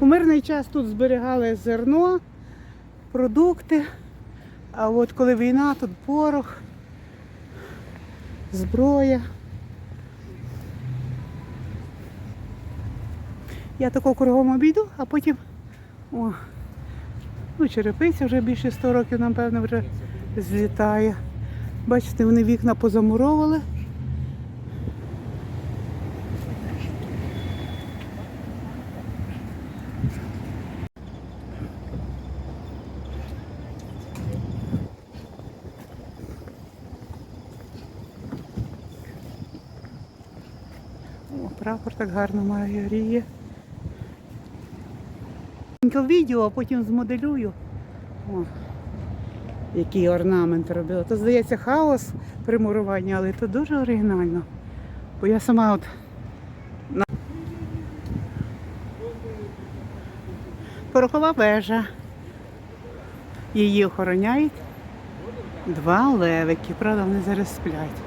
У мирний час тут зберігали зерно, продукти. А от коли війна, тут порох, зброя. Я тако кругом обійду, а потім о, ну, черепиця вже більше 100 років, напевно, вже злітає. Бачите, вони вікна позамуровували. Прапор так гарно має майоріє. Відео, а потім змоделюю. О, який орнамент робила. То здається хаос при муруванні, але це дуже оригінально. Бо я сама от порохова вежа. Її охороняють два левики, правда, вони зараз сплять.